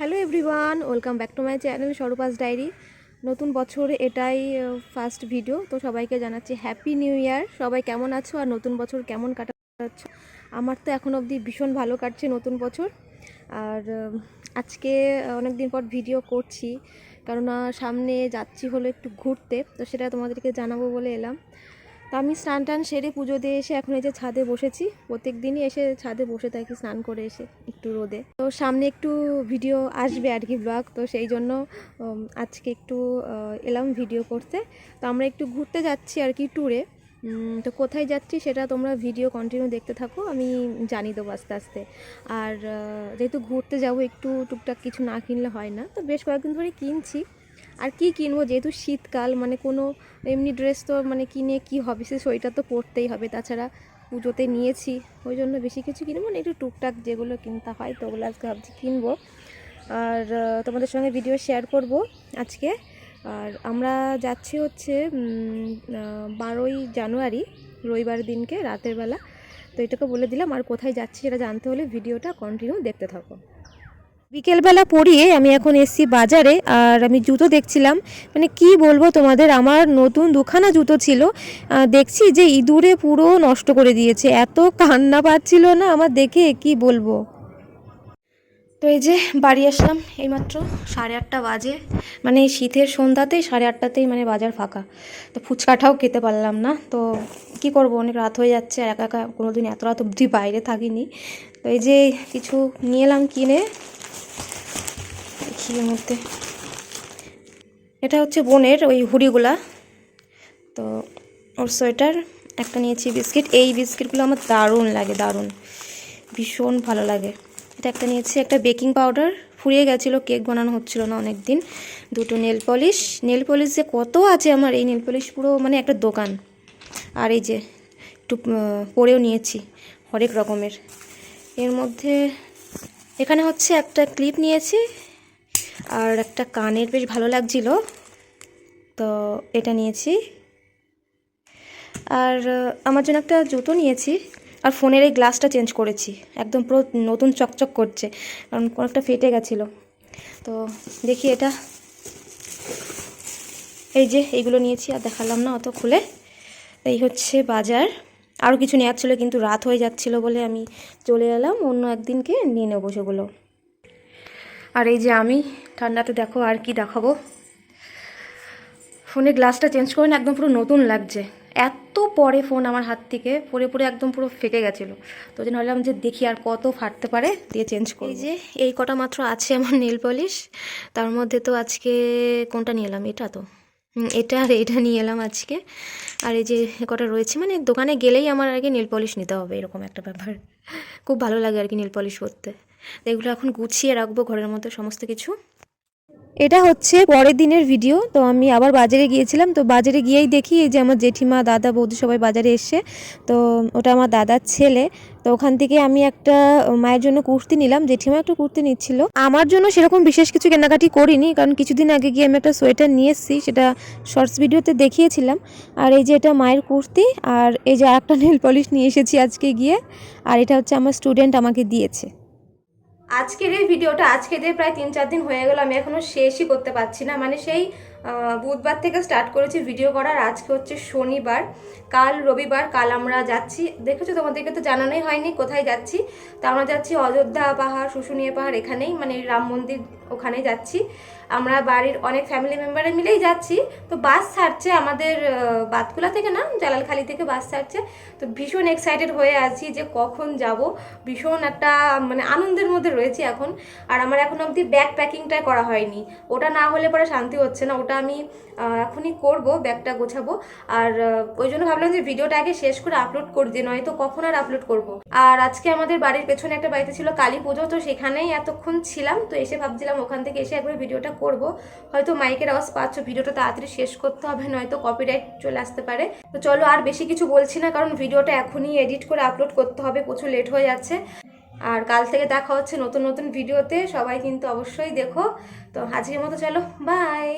Hello everyone welcome back to my channel Swarupa's diary নতুন বছর এটাই ফার্স্ট ভিডিও তো সবাইকে জানাচ্ছি হ্যাপি নিউ ইয়ার সবাই কেমন আছো আর নতুন বছর কেমন কাটাচ্ছ? আমার তো এখন অবধি ভীষণ ভালো কাটছে নতুন বছর। আর আজকে অনেক দিন পর ভিডিও করছি, কেননা সামনে যাচ্ছি হলো একটু ঘুরতে, তো সেটা তোমাদেরকে জানাব বলে এলাম। তো আমি স্নান টান সেরে পুজো দিয়ে এসে এখন এই যে ছাদে বসেছি। প্রত্যেক দিনই এসে ছাদে বসে থাকি স্নান করে এসে একটু রোদে। তো সামনে একটু ভিডিও আসবে আর কি ব্লগ তো সেই জন্য আজকে একটু এলাম ভিডিও করতে। তো আমরা একটু ঘুরতে যাচ্ছি আর কি ট্যুরে তো কোথায় যাচ্ছি সেটা তোমরা ভিডিও কন্টিনিউ দেখতে থাকো, আমি জানিয়ে দেবো আস্তে আস্তে। আর যেহেতু ঘুরতে যাব, একটু টুকটাক কিছু না কিনলে হয় না। তো বেশ কয়েকদিন ধরে কিনছি। আর কি কিনবো? যেহেতু শীতকাল মানে কোনো এমনি ড্রেস তো মানে কিনে কি হবে? সে সোয়েটার তো পরতেই হবে। তাছাড়া পুজোতে নিয়েছি, ওই জন্য বেশি কিছু কিনবো না। একটু টুকটাক যেগুলো কিনতে হয়, তো ওগুলো আজকে ভাবছি কিনবো। আর তোমাদের সঙ্গে ভিডিও শেয়ার করব আজকে। আর আমরা যাচ্ছি হচ্ছে বারোই জানুয়ারি, রবিবার দিনকে, রাতের বেলা। তো এটাকে বলে দিলাম, আর কোথায় যাচ্ছি সেটা জানতে হলে ভিডিওটা কন্টিনিউ দেখতে থাকো। বিকেলবেলা পড়িয়ে আমি এখন এসছি বাজারে আর আমি জুতো দেখছিলাম। মানে কি বলব তোমাদের, আমার নতুন দুখানা জুতো ছিল। দেখছি যে ইঁদুরে পুরো নষ্ট করে দিয়েছে। এত কান্না পাচ্ছিল না আমার দেখে, কি বলব? তো এই যে বাড়ি আসলাম এইমাত্র সাড়ে আটটা বাজে। মানে শীতের সন্ধ্যাতেই সাড়ে আটটাতেই মানে বাজার ফাঁকা। তো ফুচকাটাও খেতে পারলাম না। তো কি করব, অনেক রাত হয়ে যাচ্ছে একা একা কোনোদিন এত রাত অবধি বাইরে থাকিনি। তো এই যে কিছু নিয়ে এলাম কিনে। দেখি এর মধ্যে। এটা হচ্ছে বোনের ওই হুড়িগুলা। তো ওর সোয়েটার, একটা নিয়েছি বিস্কিট। এই বিস্কিটগুলো আমার দারুণ লাগে, দারুণ। ভীষণ ভালো লাগে। এটা একটা নিয়েছি, একটা বেকিং পাউডার। ফুরিয়ে গেছিল, কেক বানানো হচ্ছিল না অনেক দিন দুটো নেল পলিশ। নেল পলিশ যে কত আছে আমার, এই নেল পলিশ পুরো মানে একটা দোকান। আর এই যে একটু পরেও নিয়েছি, হরেক রকমের। এর মধ্যে এখানে হচ্ছে একটা ক্লিপ নিয়েছি। আর একটা কানের বেশ ভালো লাগছিল। তো এটা নিয়েছি। আর আমার জন্য একটা জুতো নিয়েছি। আর ফোনের এই গ্লাসটা চেঞ্জ করেছি। একদম পুরো নতুন চকচক করছে। কারণ কোনো একটা ফেটে গেছিল। তো দেখি এটা। এই যে, এইগুলো নিয়েছি আর দেখালাম না অত খুলে। এই হচ্ছে বাজার। আরও কিছু নেওয়ার ছিল, কিন্তু রাত হয়ে যাচ্ছিল বলে আমি চলে এলাম। অন্য একদিনকে নিয়ে নেব সেগুলো। আর এই যে আমি ঠান্ডাতে দেখো আর কি দেখাবো। ফোনের গ্লাসটা চেঞ্জ করে না একদম পুরো নতুন লাগছে। এত পরে ফোন আমার হাত থেকে পরে পরে একদম পুরো ফেটে গেছিল। তো ওই জন্য ভাবলাম যে দেখি আর কত ফাটতে পারে দিয়ে চেঞ্জ করি যে এই কটা মাত্র আছে আমার নীল পলিশ তার মধ্যে তো আজকে কোনটা নিয়ে এলাম? এটা তো। এটা আর এটা নিয়ে এলাম আজকে। আর এই যে কটা রয়েছে মানে দোকানে গেলেই আমার আগে নীল পলিশ নিতে হবে এরকম একটা ব্যাপার। খুব ভালো লাগে আর কি নীল পলিশ করতে। এগুলো এখন গুছিয়ে রাখব ঘরের মধ্যে সমস্ত কিছু। এটা হচ্ছে পরের দিনের ভিডিও তো আমি আবার বাজারে গিয়েছিলাম, তো বাজারে গিয়েই দেখি এই যে আমার জেঠিমা, দাদা, বৌদি সবাই বাজারে এসছে, তো ওটা আমার দাদার ছেলে, তো ওখান থেকে আমি একটা মায়ের জন্য কুর্তি নিলাম, জেঠিমা একটা কুর্তি নিচ্ছিল। আমার জন্য সেরকম বিশেষ কিছু কেনাকাটি করিনি, কারণ কিছুদিন আগে গিয়ে আমি একটা সোয়েটার নিয়ে এসেছি, সেটা শর্টস ভিডিওতে দেখিয়েছিলাম। আর এই যে এটা মায়ের কুর্তি, আর এই যে আর একটা নেল পলিশ নিয়ে এসেছি আজকে গিয়ে, আর এটা হচ্ছে আমার স্টুডেন্ট আমাকে দিয়েছে। আজকের এই ভিডিওটা আজকে দিয়ে প্রায় তিন চার দিন হয়ে গেলো, আমি এখনও শেষই করতে পারছি না। মানে সেই বুধবার থেকে স্টার্ট করেছি ভিডিও করার। আজকে হচ্ছে শনিবার, কাল রবিবার, কাল আমরা যাচ্ছি। দেখেছ তোমাদেরকে তো জানানোই হয়নি কোথায় যাচ্ছি। তা আমরা যাচ্ছি অযোধ্যা পাহাড়, শুশুনিয়া পাহাড় এখানেই মানে রাম মন্দির ওখানেই যাচ্ছি। আমরা বাড়ির অনেক ফ্যামিলি মেম্বারে মিলেই যাচ্ছি। তো বাস ছাড়ছে আমাদের বাতকুলা থেকে না, জালালখালি থেকে বাস ছাড়ছে। তো ভীষণ এক্সাইটেড হয়ে আছি যে কখন যাব। ভীষণ একটা মানে আনন্দের মধ্যে রয়েছি এখন। আর আমার এখন অবধি ব্যাগ প্যাকিংটাই করা হয়নি। ওটা না হলে পরে শান্তি হচ্ছে না। ওটা আমি এখনই করব ব্যাগটা গোছাবো। আর ওই জন্য ভাবলাম যে ভিডিওটা আগে শেষ করে আপলোড করে দিই, নয়তো কখন আর আপলোড করব। আর আজকে আমাদের বাড়ির পেছনে একটা বাড়িতে ছিল কালী পুজো, তো সেখানেই এতক্ষণ ছিলাম। তো এসে ভাবছিলাম ওখান থেকে এসে একবার ভিডিওটা করব। হয়তো মাইকের আওয়াজ পাচ্ছ, ভিডিওটা তাড়াতাড়ি শেষ করতে হবে, নয়তো কপিরাইট চলে আসতে পারে। তো চলো আর বেশি কিছু বলছি না, কারণ ভিডিওটা এখনই এডিট করে আপলোড করতে হবে, প্রচুর লেট হয়ে যাচ্ছে। আর কাল থেকে দেখা হচ্ছে নতুন নতুন ভিডিওতে সবাই কিন্তু অবশ্যই দেখো। তো আজকের মতো চলো বাই